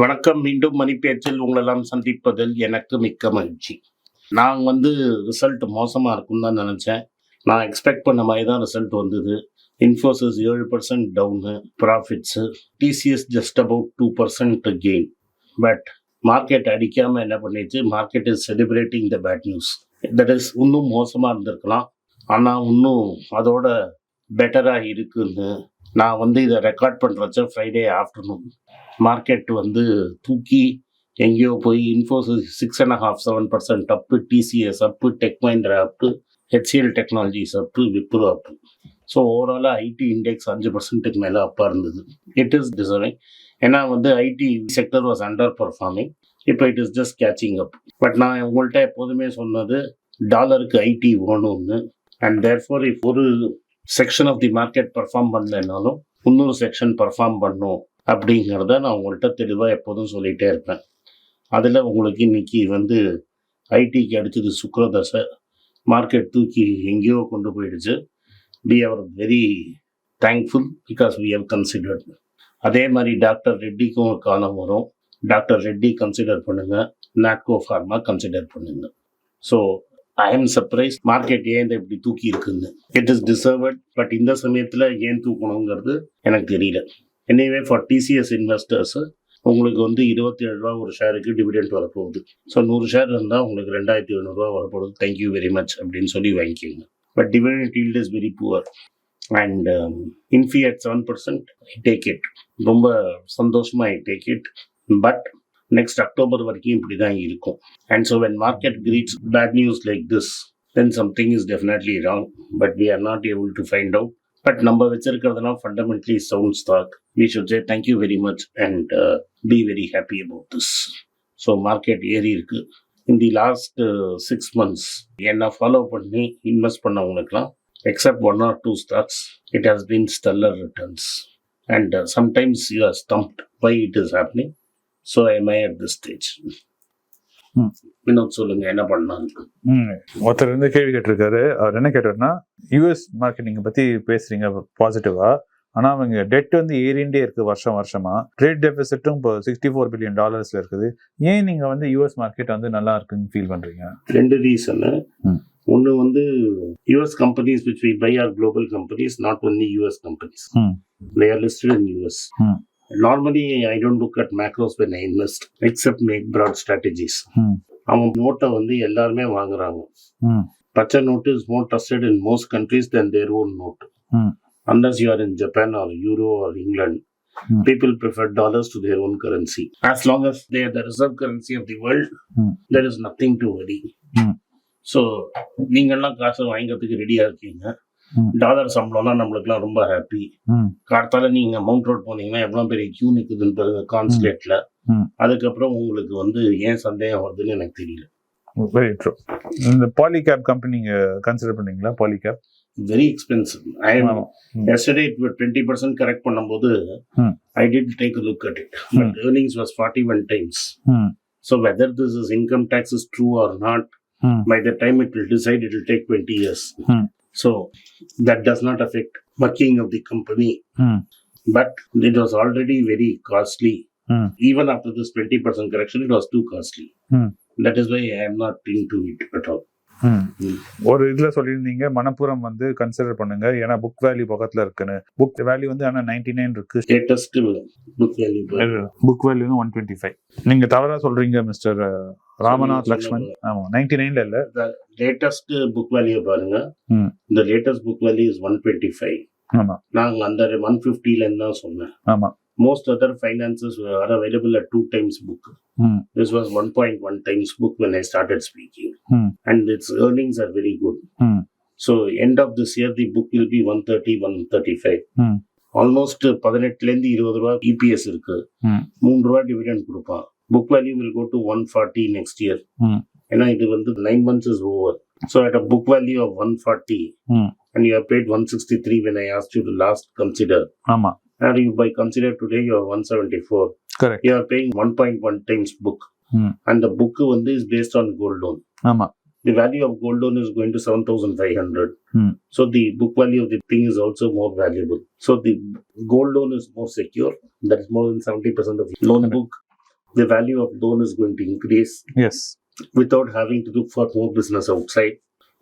வணக்கம். மீண்டும் மணிப்பேச்சில் உங்களெல்லாம் சந்திப்பதில் எனக்கு மிக்க மகிழ்ச்சி. நான் வந்து ரிசல்ட் மோசமாக இருக்கும்னு தான் நினச்சேன். நான் எக்ஸ்பெக்ட் பண்ண மாதிரி தான் ரிசல்ட் வந்தது. இன்ஃபோசிஸ் ஏழு percent down profits TCS just about two percent gain but market அடிக்காமல் என்ன பண்ணிச்சு market is celebrating the bad news that is இன்னும் மோசமாக இருந்திருக்கலாம். ஆனால் இன்னும் அதோட பெட்டராக இருக்குன்னு நான் வந்து இதை ரெக்கார்ட் பண்ணுறச்ச ஃப்ரைடே ஆஃப்டர்நூன் மார்க்கெட் வந்து தூக்கி எங்கேயோ போய் Infosys six and half seven percent up TCS up tech Mahindra up HCL technologies up Wipro up so ஓவராலாக ஐடி இண்டெக்ஸ் அஞ்சு பர்சன்ட்டுக்கு மேலே அப்பாக இருந்தது. இட் இஸ் டிசர்விங் ஏன்னா வந்து IT sector was underperforming இப்போ it is just catching up but நான் உங்கள்கிட்ட எப்போதுமே சொன்னது டாலருக்கு ஐடி வேணும்னு. அண்ட் தேர்ஃபோர் if ஒரு section of the market perform பண்ணலைனாலும் இன்னொரு செக்ஷன் பர்ஃபார்ம் பண்ணும் அப்படிங்கிறத நான் உங்கள்கிட்ட தெளிவாக எப்போதும் சொல்லிகிட்டே இருப்பேன். அதில் உங்களுக்கு இன்றைக்கி வந்து ஐடிக்கு அடிச்சது சுக்ரதசை மார்க்கெட் தூக்கி எங்கேயோ கொண்டு போயிடுச்சு. We are very thankful because we have considered அதே மாதிரி டாக்டர் ரெட்டிக்கும் ஒரு காலம் வரும். டாக்டர் ரெட்டி கன்சிடர் பண்ணுங்கள் நாட்கோ ஃபார்மா கன்சிடர் பண்ணுங்கள் so I am surprise market ஏன் இந்த இப்படி தூக்கி இருக்குன்னு. இட் இஸ் டிசர்வட் பட் இந்த சமயத்தில் ஏன் தூக்கணுங்கிறது எனக்கு தெரியல. எனிவே ஃபார் டிசிஎஸ் இன்வெஸ்டர்ஸ் உங்களுக்கு வந்து இருபத்தி ஏழு ரூபா ஒரு ஷேருக்கு டிவிடெண்ட் வரப்போகுது. ஸோ நூறு ஷேர் இருந்தால் உங்களுக்கு ரெண்டாயிரத்தி எழுநூறுவா வரப்போகுது. தேங்க்யூ வெரி மச் அப்படின்னு சொல்லி வாங்கிக்கோங்க. But dividend yield is very poor and Infy at seven percent I take it ரொம்ப சந்தோஷமாக I take it but next October வரைக்கும் இப்படி தான் இருக்கும். And so when market greets bad news like this then something is definitely wrong but we are not able to find out but நம்ம வச்சிருக்கிறதுலாம் fundamentally sound stock we should say thank you very much and be very happy about this so market ஏறி இருக்கு. In the last six months என்ன follow பண்ணி invest பண்ணவங்களுக்குலாம் except one or two stocks it has been stellar returns and sometimes you are stumped by it is happening so I my at this stage. Vinod சொல்லுங்க என்ன பண்ணலாம்? ம் ஒருத்தர் வந்து கேள்வி கேட்டிருக்காரு. அவர் என்ன கேட்டாருன்னா யூஎஸ் மார்க்கெட்டிங் பத்தி பேசுறீங்க பாசிட்டிவா ஆனா அவங்க டெட் வந்து ஏறிண்டே இருக்கு வருஷம் வருஷமா. ட்ரேட் டெபிசிட்டும் இப்போ சிக்ஸ்டி ஃபோர் பில்லியன் டாலர்ஸ்ல இருக்குது. ஏன் நீங்க வந்து யூஎஸ் மார்க்கெட் வந்து நல்லா இருக்குன்னு ஃபீல் பண்றீங்க? ரெண்டு ரீசனு. ஒன்று வந்து US companies which we buy are global companies not only US companies. They are listed in US. Normally I don't look at macros when I invest except make broad strategies Hmm. அவன் நோட்டை வந்து எல்லாருமே வாங்குறாங்க Hmm. பச்சை note is more trusted in most countries then their own note Hmm. you are in Japan or Euro or England, Hmm. people prefer dollars to their own currency. As long as they are the reserve currency of the world, Hmm. there is nothing to worry. Hmm. So நீங்கள்லாம் காசை வாங்கிக்கிறதுக்கு ரெடியாக இருக்கீங்க Hmm. Dollar சம்பளம்னா நம்மளுக்குலாம் ரொம்ப happy கார்த்தால நீங்கள் mount road போனீங்கன்னா எவ்வளோ பெரிய கியூ கான்சுலேட்டில் Hmm. அதுக்கப்புறம் உங்களுக்கு வந்து ஏன் சந்தேகம் வருதுன்னு எனக்கு தெரியல. வெரி ட்ரூ இந்த பாலிகேப் கம்பெனி நீங்க கன்சிடர் பண்ணீங்களா Polycab very expensive I it was 20% correct பண்ணும்போது Hmm. I did take a look at it. But earnings was 41 times. ம். So whether this is income tax is true or not ம். by the time it will decide it will So that does not affect working of the company. Mm. But it was already very costly. Mm. Even after this 20% correction, it was too costly. Hmm. That is why I am not into it at all. ஒரு இதுல சொல்லியிருந்தீங்க மணப்புரம் வந்து consider பண்ணுங்க. ஏன்னா book value பக்கத்துல இருக்குன்னு. Book value வந்து ஆனா நைன்டி நைன் இருக்கு latest book value book value வந்து ஒன் டுவெண்ட்டி ஃபைவ் நீங்க தவறா சொல்றீங்க மிஸ்டர் ராமநாத் லக்ஷ்மன் ஆமா நைன்டி நைன்ல இல்ல latest book value பாருங்க. Hmm. the latest book value is 125 ஆமா. நாங்க அந்த 150 ல இருந்து தான் சொன்னேன். ஆமா. most other finances are available at two times book ம் this was 1.1 times book when i started speaking Hmm. and its earnings are very good ம் so end of this year the book will be 130 135 Hmm. Almost பதினெட்டுல இருந்து இருபது ரூபா EPS இருக்கு Hmm. மூணு ரூபா dividend கொடுப்பான் book value will go to one forty next year Hmm. ஏன்னா இது வந்து nine months is over so at a book value of one forty Hmm. and you have paid 163 when I asked you to last consider. ஆமா And you by consider today you are 174. Correct. You are paying 1.1 times book. Hmm. And the book one is based on gold loan. Ama. The value of gold loan is going to 7,500. Hmm. So the book value of the thing is also more valuable. So the gold loan is more secure. That is more than 70% of the loan Correct. book. The value of loan is going to increase. Yes. Without having to look for more business outside.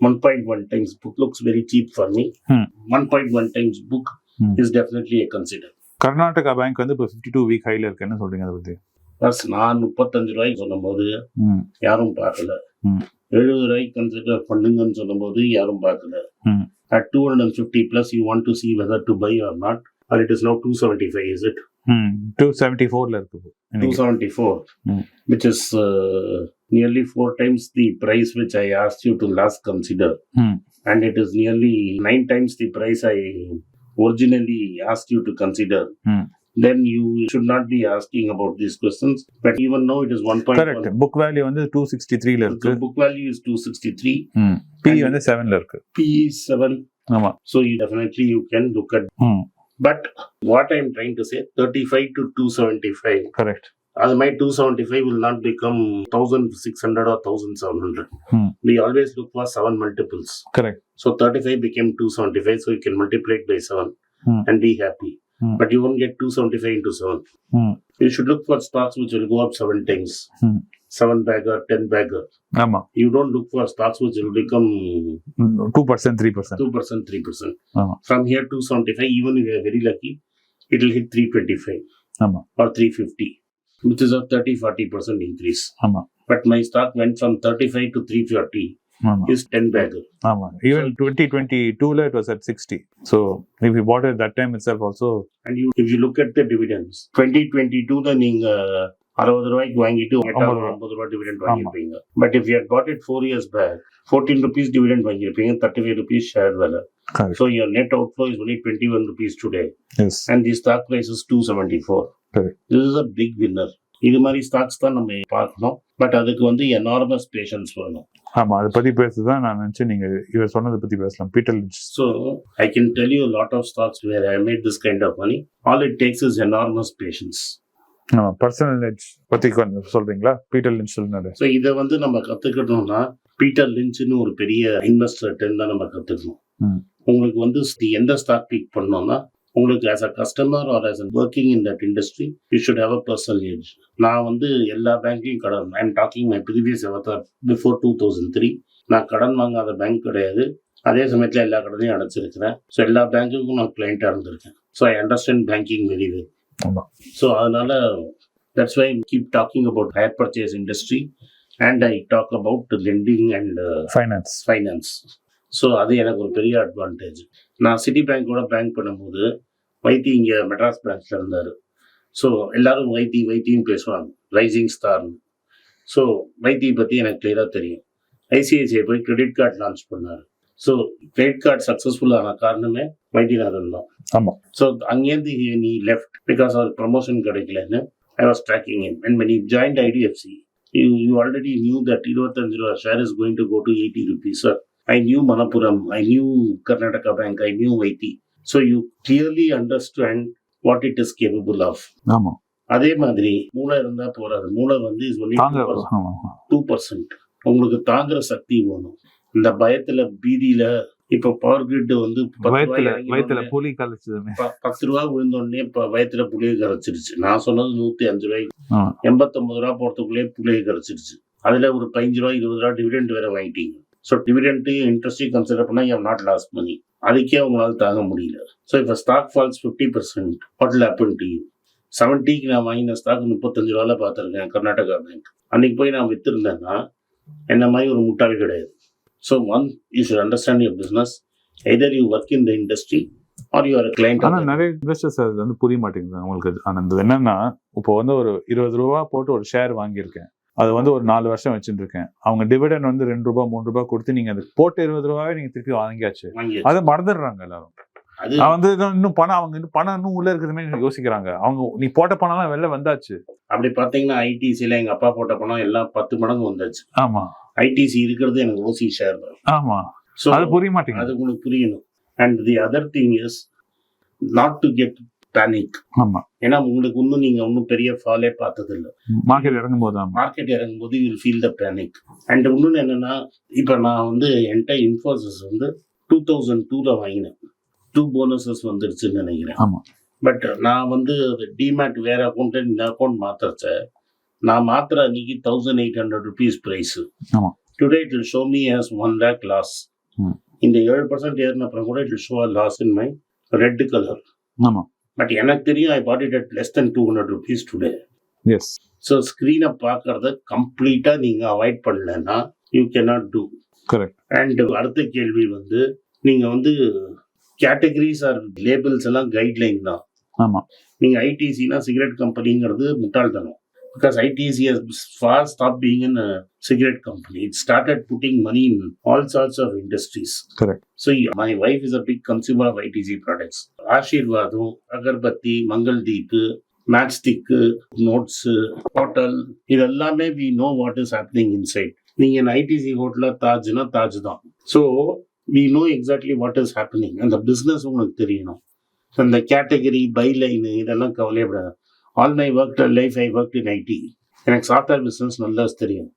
1.1 times book looks very cheap for me. Hmm. 1.1 times book Hmm. is definitely a consider. Karnataka bank வந்து இப்போ fifty two week ஹைல இருக்கு என்ன சொல்றீங்க அதை பத்தி plus நான் முப்பத்தஞ்சு ரூபாய்க்கு சொன்னபோது ம் யாரும் பார்க்கல Hmm. எழுபது ரூபாய்க்கு கன்சிடர் பண்ணுங்கன்னு சொன்னபோது யாரும் பார்க்கல Hmm. At two hundred and fifty plus you want to see whether to buy or not or it is no two seventy five is it two seventy ஃபோர்ல இருக்கு two. Seventy four Hmm. which is uh, nearly four times the price which I asked you to last consider. Hmm. And it is nearly nine times the price I originally asked you to consider. Hmm. Then you should not be asking about these questions. But even now it is 1.1. Correct book value வந்து two sixty த்ரீல இருக்கு The book value is 263. ம் B And- வந்து செவன்ல இருக்கு P is 7. ஆமா So you definitely you can look at. ம் But what I'm trying to say, 35 to 275. Correct அது my 275 will not become 1600 or 1700. Hmm. We always look for seven multiples. Correct So 35 became 275, so you can multiply it by 7 Hmm. and be happy. Hmm. But you won't get 275 into 7. ம் You should look for stocks which will go up 7 times. Hmm. 7 bagger, 10 bagger. ஆமா You don't look for stocks which will become two percent three percent 2%, 3%. ஆமா. From here 275, even if you are very lucky, it will hit 325 ஆமா or 350, which is a 30 40% increase. ஆமா. But my stock went from 35 to 340 ஆமா. Is 10 bagger. ஆமா. Even twenty twenty டூல it was at sixty so if you put it that time itself also And you, if you look at the dividends, 2022 தான் நீங்க அறுபது ரூபாய்க்கு வாங்கிட்டு ஐம்பது ரூபா. ஐம்பது ரூபாய் dividend வாங்கியிருப்பீங்க. But if you got it four years back fourteen rupees dividend வாங்கியிருப்பீங்க thirty five rupees share வேலை correct so your net outflow is only twenty one rupees today yes and the stock price is two seventy four Correct. This is a big winner இது மாதிரி stocks தான் நம்ம பார்க்கணும். But அதுக்கு வந்து enormous patience வேணும். ஆமா அதை பத்தி பேசுதான் நான் நினைச்சேன். நீங்க இவர் சொன்னதை பத்தி பேசலாம். Peter Lynch So I can tell you a lot of stocks where I made this kind of money. All it takes is enormous patience. ஆமா பர்சனல் எட்ஜ் பத்தி கொஞ்சம் சொல்றீங்களா? பீட்டர் லிஞ்ச் சொன்னாரு. ஸோ இதை வந்து நம்ம கற்றுக்கணும்னா பீட்டர் லிஞ்ச்னு ஒரு பெரிய இன்வெஸ்டர்கிட்ட தான் நம்ம கற்றுக்கணும். உங்களுக்கு வந்து எந்த ஸ்டாக் பிக் பண்ணோம்னா உங்களுக்கு as a customer or as a working in that industry you should have a personal edge நான் வந்து எல்லா பேங்க்லையும் கடன் I am talking my previous avatar before two thousand three நான் கடன் வாங்காத பேங்க் கிடையாது. அதே சமயத்தில் எல்லா கடனையும் அடைச்சிருக்கிறேன். ஸோ எல்லா பேங்க்குக்கும் நான் கிளைண்ட்டாக இருந்திருக்கேன். So I understand banking very well so அதனால that's why keep talking about hire purchase industry and I talk about lending and finance finance so அது எனக்கு ஒரு பெரிய அட்வான்டேஜ் நான் சிட்டி பேங்க்கோட பேங்க் பண்ணும்போது வைத்தி இங்கே மெட்ராஸ் பிரான்ச்ல இருந்தார். ஸோ எல்லாரும் வைத்தி வைத்தியும் பேசுவாங்க. ரைசிங் ஸ்டார்னு ஸோ வைத்தியை பற்றி எனக்கு கிளியராக தெரியும். ஐசிஐசிஐ போய் கிரெடிட் கார்டு லான்ச் பண்ணார். ஸோ கிரெடிட் கார்டு சக்ஸஸ்ஃபுல்லான காரணமே வைத்தியநாதன் தான். ஆமா. ஸோ அங்கேருந்து நீ லெஃப்ட் பிகாஸ் அவருக்கு ப்ரமோஷன் கிடைக்கலன்னு I was tracking in and he joined IDFC you you already knew that இருபத்தஞ்சு ரூபா share is going to go to eighty rupees sir I knew Manappuram I knew Karnataka bank I knew Vaidhya so you clearly understand what it is capable of ஆமா. அதே மாதிரி மூளை இருந்தா போறாது. மூளை வந்து இஸ் ஒன்லி டூ பர்சன்ட் உங்களுக்கு தாங்குற சக்தி வேணும். இந்த பயத்துல பீதியில இப்ப பவர் கிரிட் வந்து வயத்துல புலி கலைச்சதுமே பத்து ரூபா விழுந்தோடனே இப்ப வயத்துல புளிய கரைச்சிருச்சு. நான் சொன்னது நூத்தி அஞ்சு ரூபாய்க்கு. எண்பத்தொன்பது ரூபா போறதுக்குள்ளே புளிய கரைச்சிருச்சு. அதுல ஒரு பதினஞ்சு ரூபா இருபது ரூபா டிவிடெண்ட் வேற வாங்கிட்டீங்க. ஸோ டிவிடெண்ட்டையும் இன்ட்ரெஸ்டையும் கன்சிடர் பண்ணா யூ நாட் லாஸ் மணி அதுக்கே உங்களால தாங்க முடியல. ஸோ இப்போ stock falls fifty percent what happen to you செவன்ட்டிக்கு நான் வாங்கின ஸ்டாக் முப்பத்தஞ்சு ரூபால பார்த்துருக்கேன் கர்நாடகா பேங்க் அன்னைக்கு போய் நான் வித்திருந்தேன்னா என்ன மாதிரி ஒரு முட்டாள் கிடையாது. So one you should understand your business either you work in the industry or you are client ஆனா நிறைய இன்வெஸ்டர்ஸ் அது வந்து புரிய மாட்டேங்குது. அவங்களுக்கு அது. ஆனா இந்த என்னன்னா இப்போ வந்து ஒரு இருபது ரூபா போட்டு ஒரு ஷேர் வாங்கியிருக்கேன். அது வந்து ஒரு நாலு வருஷம் வச்சுட்டு இருக்கேன் அவங்க டிவிடன் வந்து ரெண்டு ரூபா மூணு ரூபாய் கொடுத்து நீங்க அது போட்டு இருபது ரூபாவே நீங்க திருப்பி வாங்கியாச்சு. வாங்கி அதை மறந்துடுறாங்க எல்லாரும். நான் வந்து இன்னும் பணம் அவங்க இன்னும் பணம் இன்னும் உள்ள இருக்கிறதுமே யோசிக்கிறாங்க. அவங்க நீ போட்ட பணம்லாம் வெளில வந்தாச்சு. அப்படி பார்த்தீங்கன்னா ஐடிசியில் எங்கள் அப்பா போட்ட பணம் எல்லாம் பத்து மடங்கு வந்தாச்சு. ஆமா. ஐடிசி இருக்கிறது எனக்கு ஓசி ஷேர் தான். ஆமா. ஸோ அது புரிய மாட்டேங்குது. அது உங்களுக்கு புரியணும். And the other thing is not to get panic ஆமா. ஏன்னா உங்களுக்கு இன்னும் நீங்க ஒன்றும் பெரிய ஃபாலே பார்த்ததில்ல. மார்க்கெட் இறங்கும் போது மார்க்கெட் இறங்கும்போது will feel the panic and இன்னொன்று என்னன்னா இப்போ நான் வந்து என்கிட்ட இன்ஃபோசிஸ் வந்து டூ தௌசண்ட் டூவில் வாங்கினேன். டூ போனஸஸ் வந்துருச்சுன்னு நினைக்கிறேன். ஆமா. பட் நான் வந்து டிமேட் வேற அக்கௌண்ட் இந்த அக்கௌண்ட் மாத்திரச்ச நான் மாத்திர அன்னைக்கு thousand eight hundred rupees price. Today it will show me has one lakh loss. இந்த ஏழு பர்சன்ட் ஏறின அப்புறம் கூட it show loss in my red colour ஆமா. பட் எனக்கு தெரியும் I bought it at less than two hundred rupees today yes so ஸ்க்ரீனை பார்க்கறத கம்ப்ளீட்டாக நீங்கள் அவாய்ட் பண்ணலன்னா you cannot do correct and அடுத்த கேள்வி வந்து நீங்கள் வந்து கேட்டகரிஸ் ஆர் லேபிள்ஸ் எல்லாம் கைட்லைன் தான் ஆமா நீங்கள் ஐடிசினா சிகரெட் கம்பெனிங்கிறது முட்டாள்தனம். Because ITC has for stop being in cigarette company it started putting money in all sorts of industries Correct. So my wife is a big consumer of ITC products Aashirvaad agarbatti Mangaldeep matchstick notes hotel இது எல்லாமே we know what is happening inside நீங்கள் ITC ஹோட்டலில் தாஜ்னா தாஜ் தான் so we know exactly what is happening அந்த business உங்களுக்கு தெரியணும் அந்த கேட்டகரி பை லைனு இதெல்லாம் கவலையப்படாது all my work life I work in IT எனக்கு சாஃப்ட்வேர் பிஸ்னஸ் நல்லா தெரியும்.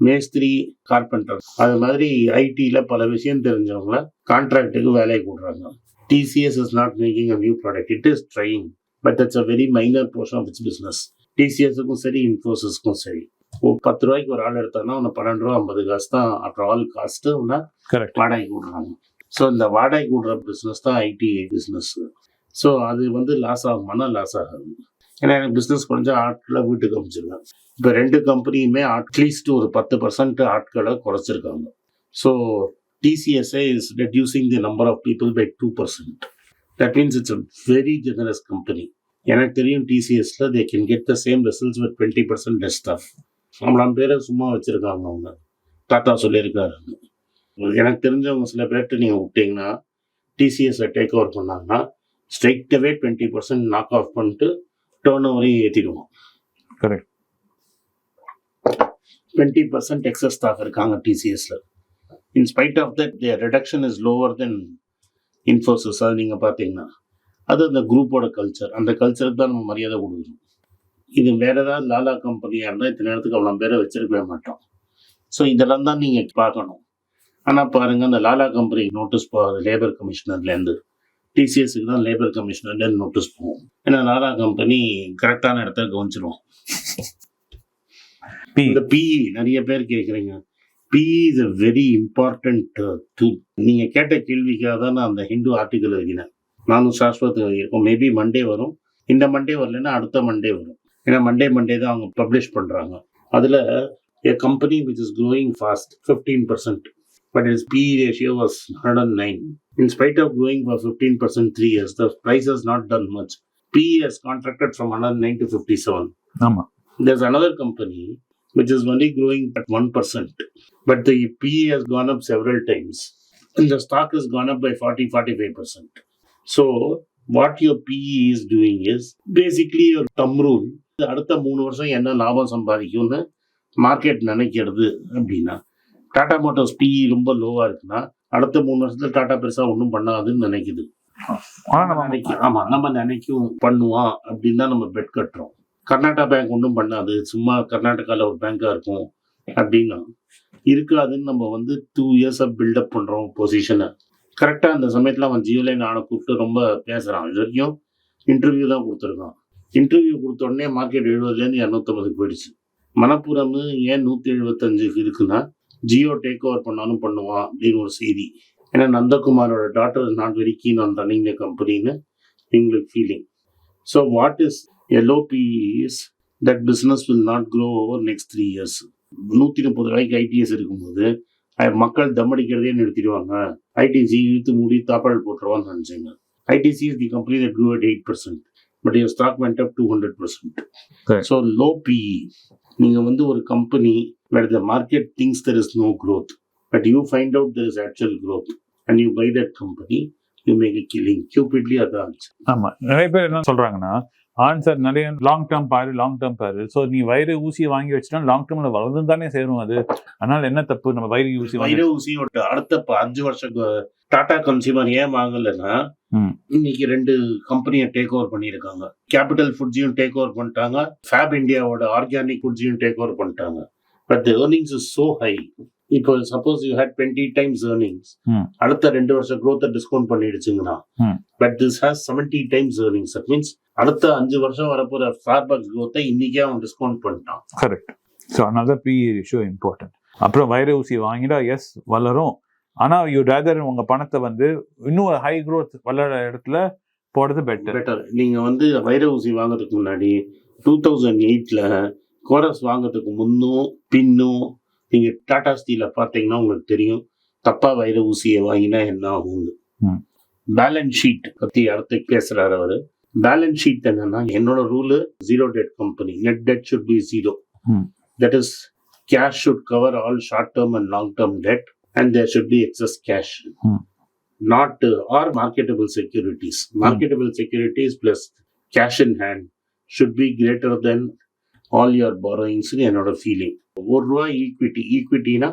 மேஸ்திரி கார்பெண்டர் அது மாதிரி ஐடியில் பல விஷயம் தெரிஞ்சவங்கள கான்ட்ராக்டுக்கு வேலைக்கு விடுறாங்க TCS is not making a new product it is trying but it's a very minor portion of its business டிசிஎஸ்க்கும் சரி இன்ஃபோசிஸ்க்கும் சரி. ஓ பத்து ரூபாய்க்கு ஒரு ஆள் எடுத்தானா அவனை பன்னெண்டு ரூபா ஐம்பது காசு தான் ஆஃப்டர் ஆல் காஸ்ட்டு அவனை கரெக்ட் வாடகைக்கு விடுறாங்க. ஸோ இந்த வாடகைக்கு விடுற பிஸ்னஸ் தான் ஐடி பிஸ்னஸ் ஸோ அது வந்து லாஸ் ஆகுமானா லாஸ் ஆகாது. ஏன்னா எனக்கு பிஸ்னஸ் கொஞ்சம் ஆட்களை வீட்டுக்கு அமைச்சிருவேன். இப்போ ரெண்டு கம்பெனியுமே அட்லீஸ்ட் ஒரு பத்து பர்சன்ட் ஆட்களை குறைச்சிருக்காங்க. So டிசிஎஸ்ஏ is reducing the number of people by two percent that means it's a very generous company எனக்கு தெரியும் டிசிஎஸ்ல they can get the same results with twenty percent less staff நம்மளாம் பேரை சும்மா வச்சுருக்காங்க அவங்க. தாத்தா சொல்லியிருக்காருன்னு எனக்கு தெரிஞ்சவங்க சில பேர்கிட்ட நீங்கள் விட்டீங்கன்னா டிசிஎஸ்ஸை டேக் ஓவர் பண்ணாங்கன்னா ஸ்ட்ரைட்டவே டுவெண்ட்டி பர்சன்ட் நாக் ஆஃப் பண்ணிட்டு டேர்ன் ஓவரையும் ஏற்றிடுவோம் Correct. Twenty percent excess stock இருக்காங்க டிசிஎஸ்ல in spite of that the reduction is lower then Infosys அது நீங்கள் பார்த்தீங்கன்னா அது அந்த குரூப்போட கல்ச்சர் அந்த கல்ச்சருக்கு தான் நம்ம மரியாதை கொடுக்கணும். இது வேற ஏதாவது லாலா கம்பெனியாக இருந்தால் இத்தனை நேரத்துக்கு அவ்வளோ பேரை வச்சிருக்கவே மாட்டோம். ஸோ இதெல்லாம் தான் நீங்கள் பார்க்கணும். ஆனால் பாருங்க அந்த லாலா கம்பெனி நோட்டீஸ் போகாது லேபர் கமிஷனர்லேருந்து டிசிஎஸ்க்கு தான் லேபர் கமிஷனர்லேருந்து நோட்டீஸ் போகும். ஏன்னா லாலா கம்பெனி கரெக்டான இடத்த கவனிச்சிரும். பி இந்த பிஇ நிறைய பேர் கேட்குறீங்க PE is a very important tool நீங்கள் கேட்ட கேள்விக்காக தான் நான் அந்த ஹிந்து ஆர்டிக்கல் எழுதினேன். நானும் சாஸ்வத் எழுதியிருக்கோம். மேபி மண்டே வரும். இந்த மண்டே வரலைன்னா அடுத்த மண்டே வரும். ஏன்னா மண்டே மண்டே தான் அவங்க பப்ளிஷ் பண்ணுறாங்க அதில் a company which is growing fast 15% but its PE ratio was 109 in spite of growing for 15% three years the price has not done much PE has contracted from 109 to 57 ஆமா there's another company which is only growing at 1%, but the PE has gone up several times and the stock has gone up by 40 45%. So, what your PE is doing is basically your thumb rule. அடுத்த மூணு வருஷம் என்ன லாபம் சம்பாதிக்கும்னு market நினைக்கிறது அப்படின்னா Tata Motors BE ரொம்ப லோவாக இருக்குன்னா அடுத்த மூணு வருஷத்துல டாடா பெருசாக ஒன்றும் பண்ணாதுன்னு நினைக்குது. ஆனா நம்ம நினைக்கும் ஆமா நம்ம நினைக்கும் பண்ணுவான் அப்படின்னு தான் நம்ம பெட் கட்டுறோம். கர்நாடகா பேங்க் ஒன்றும் பண்ணாது. சும்மா கர்நாடகாவில் ஒரு பேங்காக இருக்கும் அப்படின்னா இருக்காதுன்னு நம்ம வந்து டூ இயர்ஸாக பில்டப் பண்ணுறோம் பொசிஷனை கரெக்டாக அந்த சமயத்தில் அவன் ஜியோலைன் ஆனை கூப்பிட்டு ரொம்ப பேசுகிறான் இது வரைக்கும் இன்டர்வியூ தான் கொடுத்துருக்கான். இன்டர்வியூ கொடுத்த உடனே மார்க்கெட் எழுபதுலேருந்து இரநூத்தம்பதுக்கு போயிடுச்சு. மணப்புறம் ஏன் நூற்றி எழுபத்தஞ்சுக்கு இருக்குன்னா ஜியோ டேக் ஓவர் பண்ணாலும் பண்ணுவான் அப்படின்னு ஒரு செய்தி. ஏன்னா நந்தகுமாரோட daughter not very keen on running the கம்பெனின்னு எங்களுக்கு feeling so what is LOP is that business will not grow over next three years நூற்றி முப்பது ரூபாய்க்கு ஐடிஎஸ் இருக்கும்போது மக்கள் தம் அடிக்கிறதே நிறுத்திடுவாங்க. ஐடிசி இழுத்து மூடி தாப்பாடு போட்டுருவான்னு நினச்சிங்க. ITC is the company that grew at eight percent but your stock went up to hundred percent. So low PE நீங்கள் வந்து ஒரு company where the market thinks there is no growth, but you find out there is actual growth and you buy that company, you make a killing. Cupidly அதான் ஆமா. நிறைய பேர் என்ன சொல்றாங்கன்னா answer நிறைய லாங் டேர்ம் பாரு லாங் டேர்ம் பாரு. So நீ வயிறு ஊசியை வாங்கி வச்சுட்டா லாங் டேர்ம்ல வளர்ந்து தானே சேரும் அது. அதனால என்ன தப்பு? நம்ம வயிறு ஊசி வைர ஊசியோட அடுத்த அஞ்சு வருஷம் டாடா கன்சியூமர் ஏன் வாங்கலைன்னா. இன்னைக்கு ரெண்டு கம்பெனியை டேக் ஓவர் பண்ணியிருக்காங்க. கேபிட்டல் ஃபுட்ஸையும் டேக் ஓவர் பண்ணிட்டாங்க. ஃபேப் இந்தியாவோட ஆர்கானிக் ஃபுட்ஸையும் டேக் ஓவர் பண்ணிட்டாங்க. But earnings is so high இப்போ suppose you had twenty times earnings. அடுத்த ரெண்டு வருஷம் growth discount பண்ணிடுச்சுங்கன்னா. But this has seventy times earnings that means அடுத்த அஞ்சு வருஷம் வரப்போற ஸ்டார்பக்ஸ் growth இன்னைக்கே அவன் டிஸ்கவுண்ட் பண்ணிட்டான். Correct so another P ratio important அப்புறம் வைர ஊசி வாங்கிட்டா எஸ் வளரும். ஆனா யூ ரேதர் உங்க பணத்தை வந்து இன்னும் ஹை growth வளர இடத்துல போடுறது பெட்டர் பெட்டர் நீங்க வந்து வைர ஊசி வாங்குறதுக்கு முன்னாடி டூ தௌசண்ட் எயிட்ல கோரஸ் வாங்குறதுக்கு முன்னும் பின்னும் நீங்க டாடா ஸ்டீல பாத்தீங்கன்னா உங்களுக்கு தெரியும் தப்பா வைர ஊசியை வாங்கினா என்ன ஆகும்னு. பேலன்ஸ் ஷீட் பத்தி அடுத்து பேசுறாரு அவரு பேலன்ஸ் ஷீட் என்னன்னா என்னோட rule zero debt company net debt should be zero. That is cash should cover all short term and long term debt and there should be excess cash hmm. not uh, or marketable securities. Marketable securities plus cash in hand should be all your borrowings என்னோட feeling ஒரு ரூபா equity ஈக்விட்டினா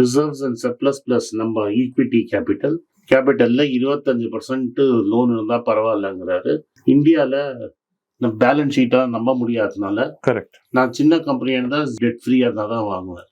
reserves and surplus plus நம்ம equity capital கேபிட்டல்ல இருபத்தஞ்சு percent loan இருந்தா பரவாயில்லங்கிறாரு. இந்தியாவில் நம்ம பேலன்ஸ் ஷீட்டா நம்ப முடியாததுனால கரெக்ட் நான் சின்ன கம்பெனியாக இருந்தால் டெட் ஃப்ரீயாக இருந்தால் தான் வாங்குவேன்.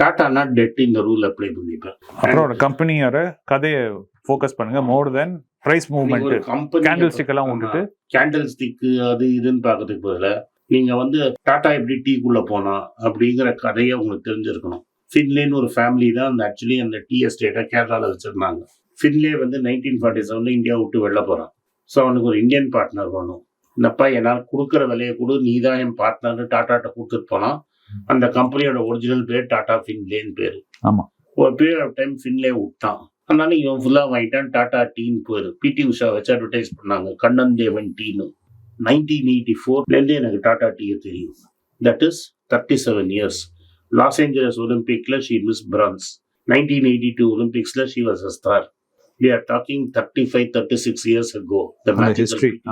டாட்டானா டெட் இந்த ரூல் அப்ளை பண்ணிப்பேன். அப்புறம் கம்பெனியோட கதையை ஃபோக்கஸ் பண்ணுங்க. More then price movement candle stick எல்லாம் விட்டுட்டு கேண்டில் ஸ்டிக்கு அது இதுன்னு பார்க்கறதுக்கு பதிலா நீங்க வந்து டாடா எப்படி டீக்குள்ள போனா அப்படிங்கிற கதையை உங்களுக்கு தெரிஞ்சிருக்கணும். ஃபின்லேன்னு ஒரு ஃபேமிலி தான் அந்த ஆக்சுவலி அந்த டீ எஸ்டேட்டை கேரளாவில் வச்சிருந்தாங்க. ஃபின்லே வந்து நைன்டீன் ஃபார்ட்டி செவனில் இந்தியா விட்டு வெளில போகிறான் ஸோ அவனுக்கு ஒரு இந்தியன் பார்ட்னர் வேணும். இந்தப்பா என்னால் கொடுக்குற விலையை கொடு நீ தான் என் பார்ட்னர் டாட்டாட்ட கொடுத்துட்டு போனா அந்த கம்பெனியோட ஒரிஜினல் பேர் டாடா ஃபின்லேன்னு பேர். ஆமா. ஒரு பீரியட் ஆஃப் டைம் ஃபின்லே விட்டான். அதனால இவன் ஃபுல்லாக வாங்கிட்டான் டாடா டீன்னு பேர். பிடி உஷா வச்சு அட்வர்டைஸ் பண்ணாங்க. கண்ணன் தேவன் டீன்னு. நைன்டீன் எயிட்டி ஃபோர்லேருந்து எனக்கு டாடா டீயை தெரியும். That is thirty seven years Los Angeles ஒலிம்பிக்ல she miss bronze nineteen eighty two ஒலிம்பிக்ஸ்ல she was a star we are talking thirty five thirty six years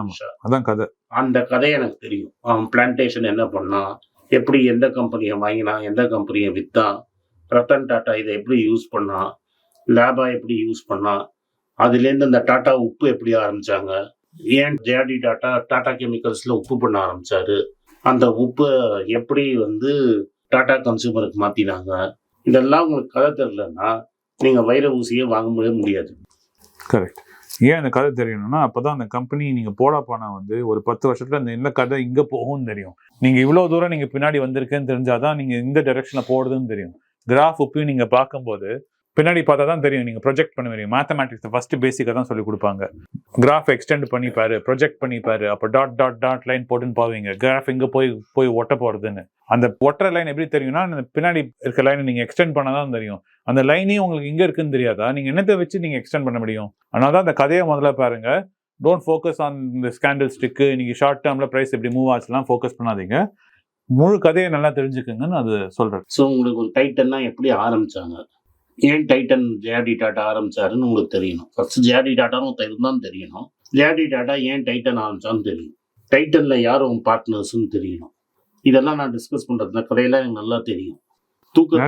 ஆமா. அதான் கதை. அந்த கதை எனக்கு தெரியும். அவன் பிளான்டேஷன் என்ன பண்ணான் எப்படி எந்த கம்பெனியை வாங்கினான் எந்த கம்பெனியை வித்தான் ரத்தன் டாட்டா இதை எப்படி யூஸ் பண்ணான் லேபா எப்படி யூஸ் பண்ணான் அதுலேருந்து அந்த டாட்டா உப்பு எப்படி ஆரம்பிச்சாங்க ஏன் ஜேடி டாட்டா டாடா கெமிக்கல்ஸில் உப்பு பண்ண ஆரம்பித்தார் அந்த உப்பை எப்படி வந்து டாடா கன்சூமருக்கு மாற்றினாங்க இதெல்லாம் உங்களுக்கு கதை தெரிலன்னா நீங்கள் வைர ஊசியே வாங்க முடிய- முடியாது. கரெக்ட் ஏன் அந்த கதை தெரியணும்னா அப்பதான் அந்த கம்பெனி நீங்கள் போட பணம் வந்து ஒரு பத்து வருஷத்தில் அந்த என்ன கதை இங்கே போகும்னு தெரியும். நீங்கள் இவ்வளோ தூரம் நீங்கள் பின்னாடி வந்திருக்கேன்னு தெரிஞ்சாதான் நீங்கள் இந்த டைரெக்ஷனில் போடுதுன்னு தெரியும். கிராஃப் உப்பையும் நீங்கள் பார்க்கும்போது பின்னாடி பார்த்தா தான் தெரியும். நீங்க ப்ரொஜெக்ட் பண்ணுவீங்க. மேத்தமேட்டிக்ஸ் ஃபர்ஸ்ட் பேசிக்காக தான் சொல்லி கொடுப்பாங்க. கிராஃப் எக்ஸ்டெண்ட் பண்ணி பாரு ப்ரொஜெக்ட் பண்ணி பாரு அப்போ டாட் டாட் டாட் லைன் போட்டுன்னு போவீங்க. கிராஃப் எங்கே போய் போய் ஒட்ட போறதுன்னு. அந்த ஒட்டுற லைன் எப்படி தெரியும்னா அந்த பின்னாடி இருக்க லைனை நீங்க எக்ஸ்டெண்ட் பண்ணாதான் தெரியும். அந்த லைனே உங்களுக்கு எங்க இருக்குன்னு தெரியாதா. நீங்க என்னத்தை வச்சு நீங்க எக்ஸ்டெண்ட் பண்ண முடியும்? அதனால தான் அந்த கதையை முதல்ல பாருங்க. டோன்ட் ஃபோக்கஸ் ஆன் இந்த ஸ்கேண்டல் ஸ்டிக்கு நீங்க ஷார்ட் டேர்மில் ப்ரைஸ் எப்படி மூவ் ஆச்சுலாம் ஃபோக்கஸ் பண்ணாதீங்க. முழு கதையை நல்லா தெரிஞ்சுக்குங்கன்னு அது சொல்றேன் ஸோ உங்களுக்கு ஒரு டைட்டன்னா எப்படி ஆரம்பிச்சாங்க? ஏன் டைட்டன் ஜேடி டாட்டா ஆரம்பிச்சாருன்னு உங்களுக்கு தெரியணும். ஃபர்ஸ்ட் ஜேடி டாட்டான்னு ஒருத்தர் இருந்தான்னு தெரியணும். ஜேடி டாட்டா ஏன் டைட்டன் ஆரம்பிச்சான்னு தெரியும். டைட்டன்ல யார் உங்க பார்ட்னர்ஸ்னு தெரியணும். இதெல்லாம் நான் டிஸ்கஸ் இந்த கதையெல்லாம் எனக்கு நல்லா தெரியும். தூக்க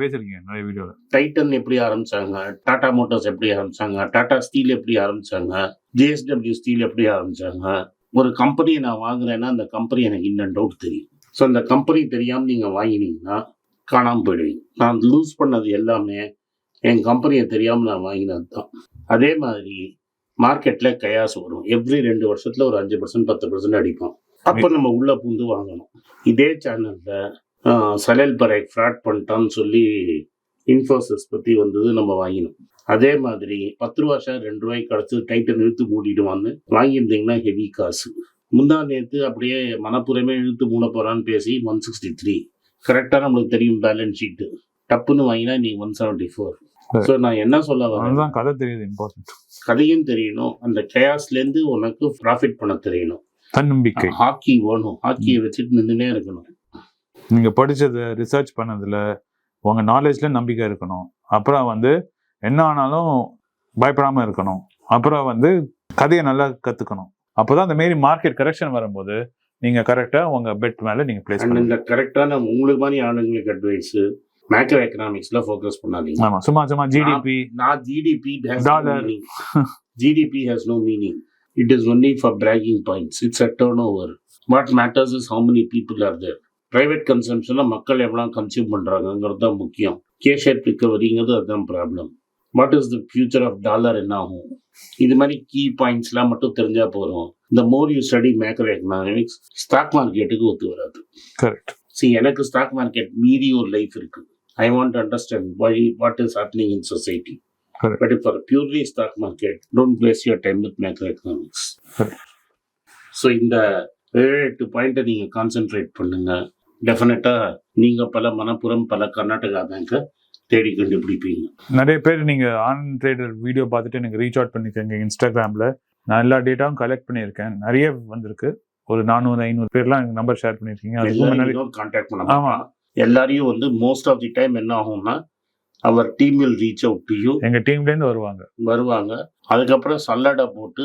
பேசுறீங்க நிறைய டைட்டன் எப்படி ஆரம்பிச்சாங்க? டாடா மோட்டார்ஸ் எப்படி ஆரம்பிச்சாங்க? டாடா ஸ்டீல் எப்படி ஆரம்பிச்சாங்க? ஜேஎஸ்டபிள்யூ ஸ்டீல் எப்படி ஆரம்பிச்சாங்க? ஒரு கம்பெனியை நான் வாங்குறேன்னா அந்த கம்பெனி எனக்கு இன் அண்ட் அவுட் தெரியும். ஸோ அந்த கம்பெனி தெரியாம நீங்க வாங்கினீங்கன்னா காணாம போயிடுவீங்க நான் லூஸ் பண்ணது எல்லாமே என் கம்பெனியை தெரியாமல் நான் வாங்கினது தான் அதே மாதிரி மார்க்கெட்டில் கயாஸ் வரும். எவ்ரி ரெண்டு வருஷத்தில் ஒரு அஞ்சு பர்சன்ட் பத்து பர்சன்ட் அடிப்போம். அப்போ நம்ம உள்ளே பூந்து வாங்கணும். இதே சேனலில் சலல் பரேக் ஃப்ராட் பண்ணிட்டான்னு சொல்லி இன்ஃபோசிஸ் பற்றி வந்தது நம்ம வாங்கினோம். அதே மாதிரி பத்து ரூபா ஷேர் ரெண்டு ரூபாய்க்கு கிடச்சி டைட்டன் இழுத்து மூடிடுவான்னு வாங்கியிருந்தீங்கன்னா ஹெவி காசு. முந்தா நேற்று அப்படியே மனப்புறமே இழுத்து மூட போகிறான்னு பேசி ஒன் சிக்ஸ்டி த்ரீ கரெக்டாக நம்மளுக்கு தெரியும் பேலன்ஸ் ஷீட்டு டப்புன்னு வாங்கினா நீ ஒன் செவன்டி ஃபோர் ஸோ நான் என்ன சொல்ல வரேன்? கதை தெரியுது இம்பார்ட்டன்ட் கதையும் தெரியணும். அந்த கயாஸ்லேருந்து உனக்கு ப்ராஃபிட் பண்ண தெரியணும். தன்னம்பிக்கை. ஹாக்கி வேணும். ஹாக்கியை வச்சுட்டு நின்றுனே இருக்கணும். நீங்க படிச்சது ரிசர்ச் பண்ணதுல உங்க நாலேஜ்ல நம்பிக்கை இருக்கணும். அப்புறம் வந்து என்ன ஆனாலும் பயப்படாம இருக்கணும். அப்புறம் வந்து கதையை நல்லா கத்துக்கணும். அப்பதான் அந்த மாரி மார்க்கெட் கரெக்ஷன் வரும்போது நீங்க கரெக்டா உங்க பெட் மேல நீங்க பிளேஸ் பண்ணுங்க இந்த கரெக்டான உங்களுக்கு மாதிரி ஆளுங்களுக்கு அட்வைஸ் மேக்ரோ எக்கனாமிக்ஸ்ல ஃபோக்கஸ் பண்ணாதீங்க ஆமா சும்மா சும்மா GDP has Dollar. no meaning. GDP has no meaning. It is only for bragging points. It's a turnover. What matters is how many people are there. Private கன்சம்ஷனை மக்கள் எவ்வளோ கன்சியூம் பண்ணுறாங்கங்கிறது தான் முக்கியம் K shape ரிக்கவரிங்கிறது அதுதான் problem what is the future of dollar என்ன ஆகும் இது மாதிரி கீ பாயிண்ட்ஸ்லாம் மட்டும் தெரிஞ்சால் போதும் இந்த more you study macroeconomics stock மார்க்கெட்டுக்கு ஒத்து வராது. கரெக்ட் see எனக்கு ஸ்டாக் மார்க்கெட் மீறி ஒரு லைஃப் இருக்கு. I want understand why what is happening in society Correct. But for purely stock market don't waste your time with macroeconomics. So இந்த ஏழு எட்டு பாயிண்ட்டை நீங்கள் கான்சென்ட்ரேட் பண்ணுங்க. டெஃபினட்டாக நீங்கள் பல மணப்புறம் பல கர்நாடகா பேங்கை தேடி கண்டுபிடிப்பீங்க. நிறைய பேர் நீங்க ஆன் ட்ரேடர் வீடியோ பார்த்துட்டு எனக்கு ரீச் அவுட் பண்ணிருக்கீங்க இன்ஸ்டாகிராம்ல நான் எல்லா டேட்டாவும் கலெக்ட் பண்ணியிருக்கேன். நிறைய வந்திருக்கு. ஒரு நானூறு ஐநூறு பேர்லாம் எனக்கு நம்பர் ஷேர் பண்ணியிருக்கீங்க. அதுக்கு கான்டாக்ட் பண்ண ஆமா. மாட்டோம். எல்லாரையும் வந்து மோஸ்ட் ஆஃப் தி டைம் என்ன ஆகும்னா our team will reach out to you எங்க டீம்ல இருந்து வருவாங்க. வருவாங்க. அதுக்கப்புறம் சல்லடை போட்டு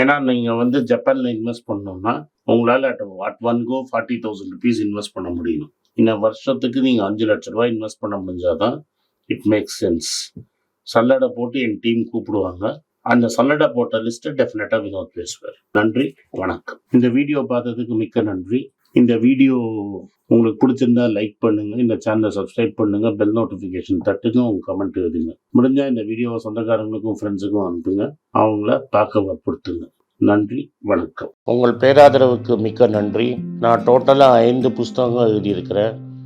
ஏன்னா நீங்கள் வந்து ஜப்பானில் இன்வெஸ்ட் பண்ணோம்னா உங்களால் at one go forty thousand rupees invest பண்ண முடியும். இந்த வருஷத்துக்கு நீங்கள் அஞ்சு லட்ச ரூபாய் இன்வெஸ்ட் பண்ண முடிஞ்சாதான் இட் மேக்ஸ் சென்ஸ் சல்லடை போட்டு என் டீம் கூப்பிடுவாங்க. அந்த சல்லடை போட்ட லிஸ்ட்டை டெஃபினட்டாக வினோத் பேசுவார். நன்றி வணக்கம். இந்த வீடியோ பார்த்ததுக்கு மிக்க நன்றி. இந்த வீடியோ உங்களுக்கு பிடிச்சிருந்தா லைக் பண்ணுங்க இந்த சேனலை சப்ஸ்கிரைப் பண்ணுங்க பெல் நோட்டிஃபிகேஷன் தட்டுங்க உங்க கமெண்ட் எழுதுங்க. முடிஞ்சா இந்த வீடியோவை சொந்தக்காரங்களுக்கும் ஃப்ரெண்ட்ஸுக்கும் அனுப்புங்க. அவங்கள பார்க்க வற்புறுத்துங்க. நன்றி வணக்கம். உங்கள் பேராதரவுக்கு மிக்க நன்றி. நான் டோட்டலாக ஐந்து புஸ்தகங்கள் எழுதியிருக்கிறேன்.